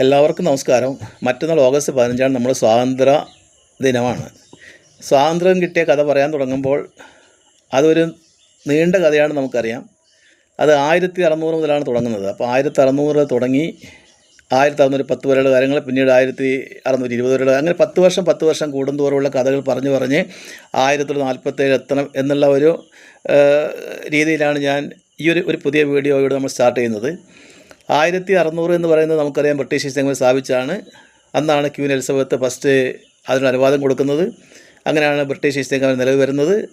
എല്ലാവർക്കും നമസ്കാരം. മറ്റന്നാൾ ഓഗസ്റ്റ് പതിനഞ്ചാണ് നമ്മൾ സ്വാതന്ത്ര്യ ദിനമാണ്. സ്വാതന്ത്ര്യം കിട്ടിയ കഥ പറയാൻ തുടങ്ങുമ്പോൾ അതൊരു നീണ്ട കഥയാണ് നമുക്കറിയാം. അത് ആയിരത്തി അറുന്നൂറ് മുതലാണ് തുടങ്ങുന്നത്. അപ്പോൾ ആയിരത്തി അറുന്നൂറ് തുടങ്ങി ആയിരത്തി അറുന്നൂറ് പത്ത് വരെയുള്ള കാര്യങ്ങൾ പിന്നീട് ആയിരത്തി അറുന്നൂറ്റി ഇരുപത് വരെയുള്ള അങ്ങനെ പത്ത് വർഷം പത്ത് വർഷം കൂടുന്തോറുമുള്ള കഥകൾ പറഞ്ഞു പറഞ്ഞ് ആയിരത്തി നാൽപ്പത്തേഴ് എത്തണം എന്നുള്ള ഒരു രീതിയിലാണ് ഞാൻ ഈ ഒരു ഒരു പുതിയ വീഡിയോയോട് നമ്മൾ സ്റ്റാർട്ട് ചെയ്യുന്നത്. ആയിരത്തി അറുന്നൂറ് എന്ന് പറയുന്നത് നമുക്കറിയാം ബ്രിട്ടീഷ് ഈസ്റ്റ് ഇന്ത്യ സ്ഥാപിച്ചാണ് അന്നാണ് ക്യൂൻ എലിസബത്ത് ഫസ്റ്റ് അതിന് അനുവാദം കൊടുക്കുന്നത്. അങ്ങനെയാണ് ബ്രിട്ടീഷ് ഈസ്റ്റ് ഇന്ത്യ നിലവിൽ വരുന്നത്.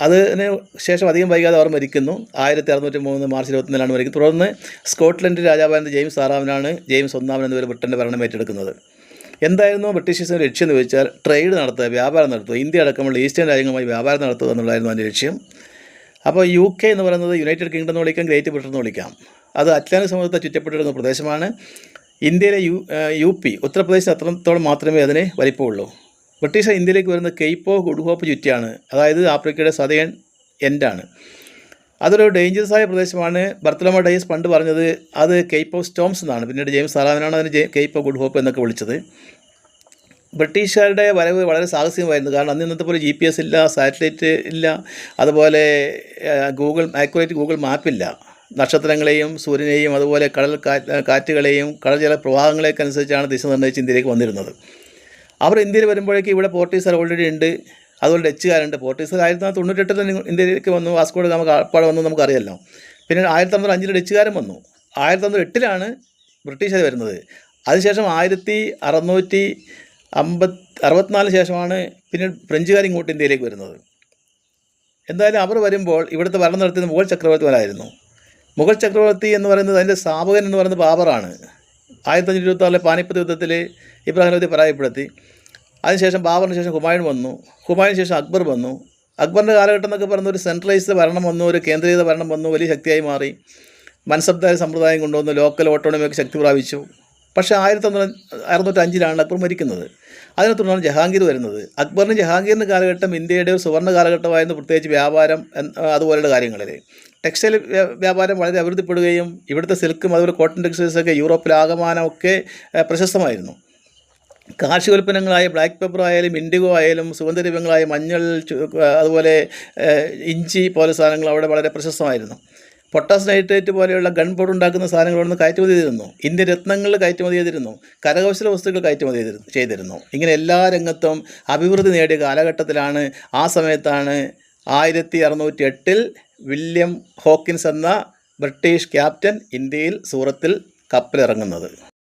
അതിന് ശേഷം അധികം വൈകാതെ അവർ മരിക്കുന്നു. ആയിരത്തി അറുന്നൂറ്റി മൂന്ന് മാർച്ച് ഇരുപത്തിനാലാണ് മരിക്കുന്നത്. തുടർന്ന് സ്കോട്ട്ലൻഡ് രാജാവായിരുന്ന ജെയിംസ് ആറാമനാണ് ജെയിംസ് ഒന്നാമൻ എന്നിവർ ബ്രിട്ടന്റെ ഭരണം ഏറ്റെടുക്കുന്നത്. എന്തായിരുന്നു ബ്രിട്ടീഷ് ഈസ്റ്റ് ലക്ഷ്യം എന്ന് ചോദിച്ചാൽ ട്രേഡ് നടത്തുക വ്യാപാരം നടത്തുക ഇന്ത്യ അടക്കമുള്ള ഈസ്റ്റേൺ രാജ്യങ്ങളുമായി വ്യാപാരം നടത്തുക എന്നുള്ളതായിരുന്നു അതിന്റെ ലക്ഷ്യം. അപ്പോൾ യു കെ എന്ന് പറയുന്നത് യുണൈറ്റഡ് കിങ്ഡം എന്ന് വിളിക്കാം ഗ്രേറ്റ് ബ്രിട്ടൻ എന്ന് വിളിക്കാം. അത് അറ്റ്ലാന്റിക് സമുദ്രത്തെ ചുറ്റപ്പെട്ടിരുന്ന പ്രദേശമാണ്. ഇന്ത്യയിലെ യു യു പി ഉത്തർപ്രദേശിന് അത്രത്തോളം മാത്രമേ അതിന് വലിപ്പമുള്ളൂ. ബ്രിട്ടീഷ് ഇന്ത്യയിലേക്ക് വരുന്ന കെയ്പോ ഗുഡ്ഹോപ്പ് ചുറ്റിയാണ്. അതായത് ആഫ്രിക്കയുടെ സതേൺ എൻഡാണ്. അതൊരു ഡേഞ്ചറസ് ആയ പ്രദേശമാണ്. ബർത്തലോമ ഡേയ്സ് പണ്ട് പറഞ്ഞത് അത് കെയ്പോ ഓഫ് സ്റ്റോംസ് എന്നാണ്. പിന്നീട് ജെയിംസ് സാറാമനാണ് അതിന് കേപ്പ് ഓഫ് ഗുഡ് ഹോപ്പ് എന്നൊക്കെ വിളിച്ചത്. ബ്രിട്ടീഷുകാരുടെ വരവ് വളരെ സാഹസികമായിരുന്നു. കാരണം അന്ന് ഇന്നത്തെ പോലെ ജി പി എസ് ഇല്ല സാറ്റലൈറ്റ് ഇല്ല അതുപോലെ ഗൂഗിൾ ആക്യുറേറ്റ് ഗൂഗിൾ മാപ്പില്ല നക്ഷത്രങ്ങളെയും സൂര്യനെയും അതുപോലെ കടൽ കാറ്റ് കാറ്റുകളെയും കടൽ ജല പ്രവാഹങ്ങളെയൊക്കെ ദിശ നിർണയിച്ച് ഇന്ത്യയിലേക്ക് വന്നിരുന്നത്. അവർ ഇന്ത്യയിൽ വരുമ്പോഴേക്കും ഇവിടെ പോർട്ടീസർ ഓൾറെഡി ഉണ്ട്. അതുപോലെ ഡച്ചുകാരുണ്ട്. പോർട്ടീസർ ആയിരത്തി തൊള്ളായിരത്തി തന്നെ ഇന്ത്യയിലേക്ക് വന്നു. വാസ്കോഡ് നമുക്ക് ആൾപ്പാട് വന്നു നമുക്കറിയാമല്ലോ പിന്നെ ആയിരത്തി തൊള്ളായിരത്തി അഞ്ചിൽ ഡച്ചുകാരൻ വന്നു. ആയിരത്തി തൊള്ളായിരത്തി എട്ടിലാണ് ബ്രിട്ടീഷുകാർ വരുന്നത്. അതിനുശേഷം ആയിരത്തി അറുന്നൂറ്റി അമ്പത് അറുപത്തിനാലിന് ശേഷമാണ് പിന്നീട് ഫ്രഞ്ചുകാർ ഇങ്ങോട്ട് ഇന്ത്യയിലേക്ക് വരുന്നത്. എന്തായാലും അവർ വരുമ്പോൾ ഇവിടുത്തെ ഭരണം നടത്തിയത് മുഗൾ ചക്രവർത്തിമാരായിരുന്നു. മുഗൾ ചക്രവർത്തി എന്ന് പറയുന്നത് അതിന്റെ സ്ഥാപകൻ എന്ന് പറയുന്നത് ബാബറാണ്. ആയിരത്തി അഞ്ഞൂറ്റി ഇരുപത്തി ആറിലെ പാനിപ്പത്ത് യുദ്ധത്തിൽ ഇബ്രാഹിം ലോധി പരാജയപ്പെടുത്തി. അതിനുശേഷം ബാബറിന് ശേഷം ഹുമായൂൺ വന്നു. ഹുമായൂൺ ശേഷം അക്ബർ വന്നു. അക്ബറിന്റെ കാലഘട്ടം എന്നൊക്കെ പറയുന്ന ഒരു സെൻട്രലൈസ്ഡ് ഭരണം വന്നു ഒരു കേന്ദ്രീകൃത ഭരണം വന്നു വലിയ ശക്തിയായി മാറി. മൻസബ്ദാരി സമ്പ്രദായം കൊണ്ടുവന്നു ലോക്കൽ ഓട്ടോണമിയൊക്കെ ശക്തി പ്രാപിച്ചു. പക്ഷേ ആയിരത്തി അറുന്നൂറ്റി അഞ്ചിലാണ് അക്ബർ മരിക്കുന്നത്. അതിനെ തുടർന്നാണ് ജഹാംഗീർ വരുന്നത്. അക്ബറിന് ജഹാംഗീറിന്റെ കാലഘട്ടം ഇന്ത്യയുടെ ഒരു സുവർണ കാലഘട്ടമായിരുന്നു പ്രത്യേകിച്ച് വ്യാപാരം അതുപോലെയുള്ള കാര്യങ്ങളിൽ. ടെക്സ്റ്റൈൽ വ്യാപാരം വളരെ അഭിവൃദ്ധിപ്പെടുകയും ഇവിടുത്തെ സിൽക്കും അതുപോലെ കോട്ടൺ ടെക്സ്റ്റൈൽസൊക്കെ യൂറോപ്പിലാകമാനമൊക്കെ പ്രശസ്തമായിരുന്നു. കാർഷികോൽപ്പന്നങ്ങളായ ബ്ലാക്ക് പെപ്പർ ആയാലും ഇൻഡിഗോ ആയാലും സുഗന്ധദ്രവ്യങ്ങളായ മഞ്ഞൾ അതുപോലെ ഇഞ്ചി പോലെ സാധനങ്ങൾ അവിടെ വളരെ പ്രശസ്തമായിരുന്നു. പൊട്ടാസ് നൈട്രേറ്റ് പോലെയുള്ള ഗൺ പൗഡർ ഉണ്ടാക്കുന്ന സാധനങ്ങൾ അവിടെ കയറ്റുമതി ചെയ്തിരുന്നു. ഇന്ത്യ രത്നങ്ങൾ കയറ്റുമതി ചെയ്തിരുന്നു. കരകൗശല വസ്തുക്കൾ കയറ്റുമതി ചെയ്തിരുന്നു. ഇങ്ങനെ എല്ലാ രംഗത്തും അഭിവൃദ്ധി നേടിയ കാലഘട്ടത്തിലാണ് ആ സമയത്താണ് ആയിരത്തി അറുന്നൂറ്റി എട്ടിൽ വില്യം ഹോക്കിൻസ് എന്ന ബ്രിട്ടീഷ് ക്യാപ്റ്റൻ ഇന്ത്യയിൽ സൂറത്തിൽ കപ്പലിറങ്ങുന്നത്.